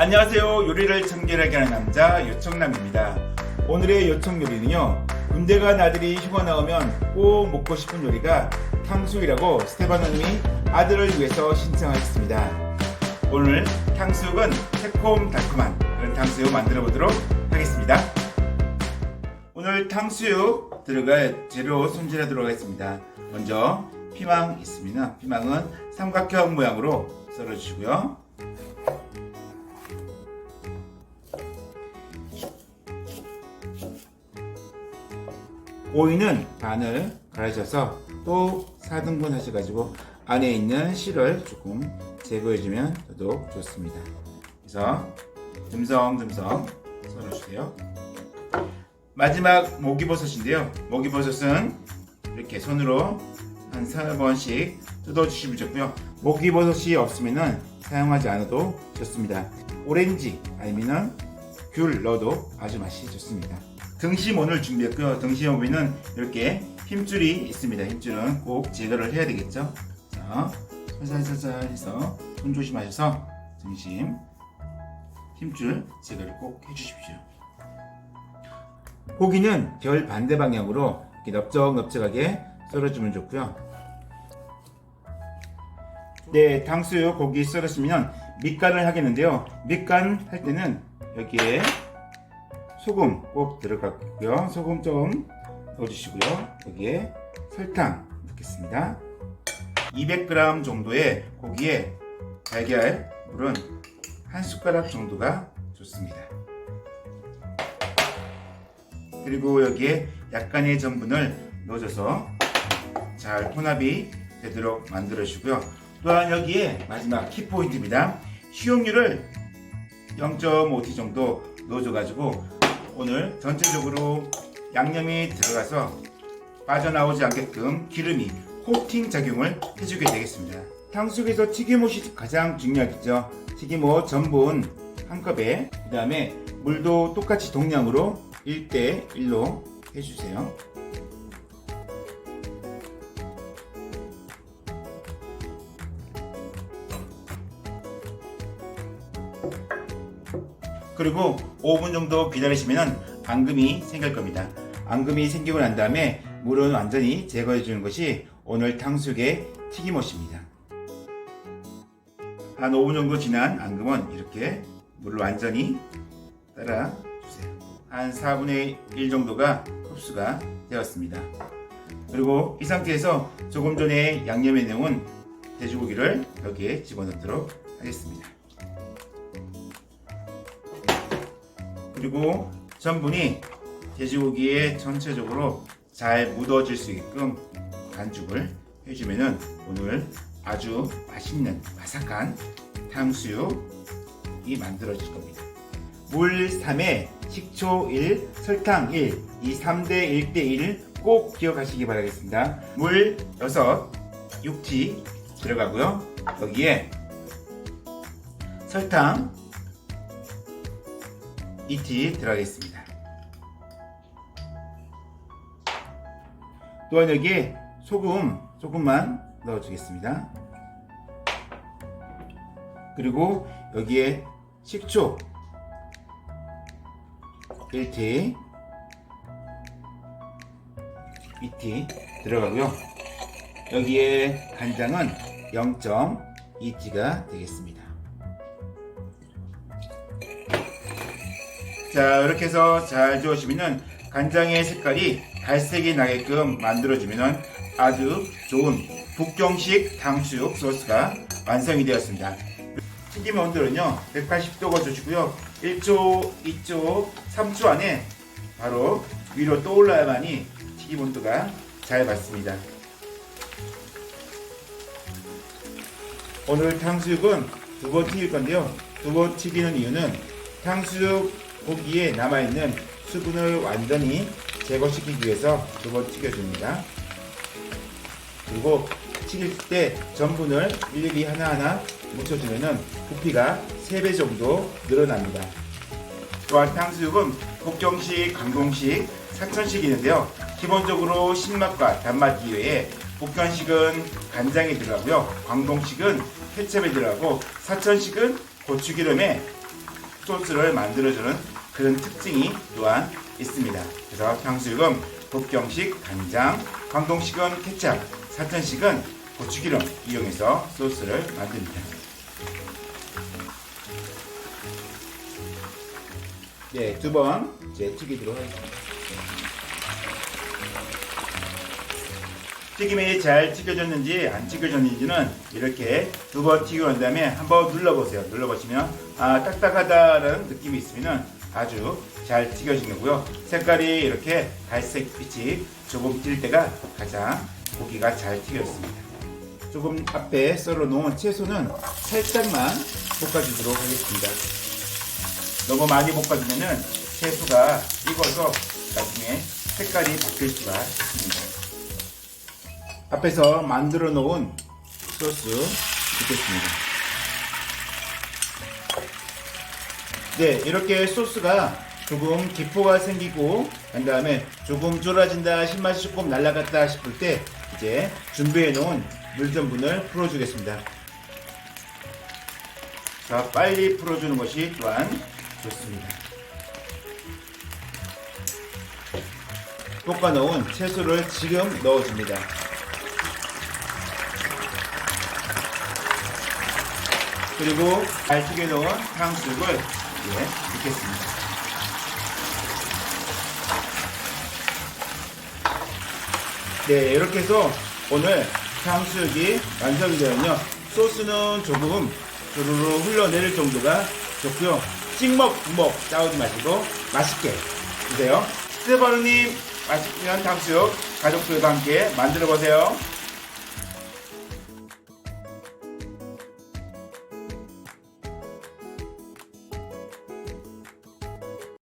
안녕하세요. 요리를 청결하게 하는 남자 요청남입니다. 오늘의 요청 요리는요. 군대 간 아들이 휴가 나오면 꼭 먹고 싶은 요리가 탕수육이라고 스테바노님이 아들을 위해서 신청하셨습니다. 오늘 탕수육은 새콤달콤한 그런 탕수육 만들어 보도록 하겠습니다. 오늘 탕수육 들어갈 재료 손질하도록 하겠습니다. 먼저 피망 있습니다. 피망은 삼각형 모양으로 썰어주시고요. 오이는 반을 갈아셔서 또 4등분 하셔가지고 안에 있는 실을 조금 제거해주면 더더욱 좋습니다. 그래서 듬성듬성 썰어주세요. 마지막 목이버섯인데요. 목이버섯은 이렇게 손으로 한 3번씩 뜯어주시면 좋고요. 목이버섯이 없으면 사용하지 않아도 좋습니다. 오렌지 아니면 귤 넣어도 아주 맛이 좋습니다. 등심 오늘 준비했고요. 등심 오면은 이렇게 힘줄이 있습니다. 힘줄은 꼭 제거를 해야 되겠죠. 자, 살살살살 해서 손 조심하셔서 등심 힘줄 제거를 꼭 해주십시오. 고기는 결 반대 방향으로 이렇게 넓적넓적하게 썰어주면 좋고요. 네, 탕수육 고기 썰었으면 밑간을 하겠는데요. 밑간 할 때는 여기에 소금 꼭 들어갔고요. 소금 좀 넣어주시고요. 여기에 설탕 넣겠습니다. 200g 정도의 고기에 달걀 물은 한 숟가락 정도가 좋습니다. 그리고 여기에 약간의 전분을 넣어줘서 잘 혼합이 되도록 만들어 주고요. 또한 여기에 마지막 키포인트입니다. 식용유를 0.5t 정도 넣어줘가지고 오늘 전체적으로 양념이 들어가서 빠져나오지 않게끔 기름이 코팅 작용을 해주게 되겠습니다. 탕수육에서 튀김옷이 가장 중요하겠죠. 튀김옷 전분 한 컵에 그 다음에 물도 똑같이 동량으로 1대 1로 해주세요. 그리고 5분 정도 기다리시면 앙금이 생길 겁니다. 앙금이 생기고 난 다음에 물은 완전히 제거해 주는 것이 오늘 탕수육의 튀김옷입니다. 한 5분 정도 지난 앙금은 이렇게 물을 완전히 따라 주세요. 한 4분의 1 정도가 흡수가 되었습니다. 그리고 이 상태에서 조금 전에 양념해 놓은 돼지고기를 여기에 집어넣도록 하겠습니다. 그리고 전분이 돼지고기에 전체적으로 잘 묻어질 수 있게끔 반죽을 해주면은 오늘 아주 맛있는 바삭한 탕수육이 만들어질 겁니다. 물 3에 식초 1, 설탕 1, 이 3대 1대 1 꼭 기억하시기 바라겠습니다. 물 6, 6티 들어가고요. 여기에 설탕 2티 들어가겠습니다. 또한 여기에 소금 조금만 넣어주겠습니다. 그리고 여기에 식초 1티 2티 들어가고요. 여기에 간장은 0.2티가 되겠습니다. 자 이렇게 해서 잘 저으시면은 간장의 색깔이 갈색이 나게끔 만들어주면은 아주 좋은 북경식 탕수육 소스가 완성이 되었습니다. 튀김 온도는요 180도 거주시고요 1초, 2초, 3초 안에 바로 위로 떠올라야만이 튀김 온도가 잘 맞습니다. 오늘 탕수육은 두 번 튀길 건데요. 두 번 튀기는 이유는 탕수육 고기에 남아있는 수분을 완전히 제거시키기 위해서 두 번 튀겨줍니다. 그리고 튀길 때 전분을 일일이 하나하나 묻혀주면 부피가 3배 정도 늘어납니다. 또한 탕수육은 북경식, 강동식, 사천식이 있는데요. 기본적으로 신맛과 단맛 이외에 북한식은 간장이 들어가고요. 광동식은 케첩이 들어가고 사천식은 고추기름에 소스를 만들어주는 그런 특징이 또한 있습니다. 그래서 탕수육은 북경식 간장, 광동식은 케찹, 사천식은 고추기름 이용해서 소스를 만듭니다. 네, 두 번 이제 튀기도록 하겠습니다. 튀김이 잘 튀겨졌는지 안 튀겨졌는지는 이렇게 두 번 튀기고 난 다음에 한번 눌러보세요. 눌러보시면 아 딱딱하다는 느낌이 있으면 아주 잘 튀겨지고요. 색깔이 이렇게 갈색 빛이 조금 튈 때가 가장 고기가 잘 튀겼습니다. 조금 앞에 썰어 놓은 채소는 살짝만 볶아주도록 하겠습니다. 너무 많이 볶아주면은 채소가 익어서 나중에 색깔이 바뀔 수가 있습니다. 앞에서 만들어 놓은 소스 붓겠습니다. 네, 이렇게 소스가 조금 기포가 생기고 난 다음에 조금 졸아진다, 신맛이 조금 날아갔다 싶을 때 이제 준비해 놓은 물전분을 풀어주겠습니다. 자, 빨리 풀어주는 것이 또한 좋습니다. 볶아 놓은 채소를 지금 넣어줍니다. 그리고 잘 튀겨 놓은 탕수육을 이제 넣겠습니다. 네, 이렇게 해서 오늘 탕수육이 완성이 되면요. 소스는 조금 주르르 흘러내릴 정도가 좋고요. 찍먹, 부먹 싸우지 마시고 맛있게 드세요. 스테바르님 맛있는 탕수육 가족들과 함께 만들어 보세요.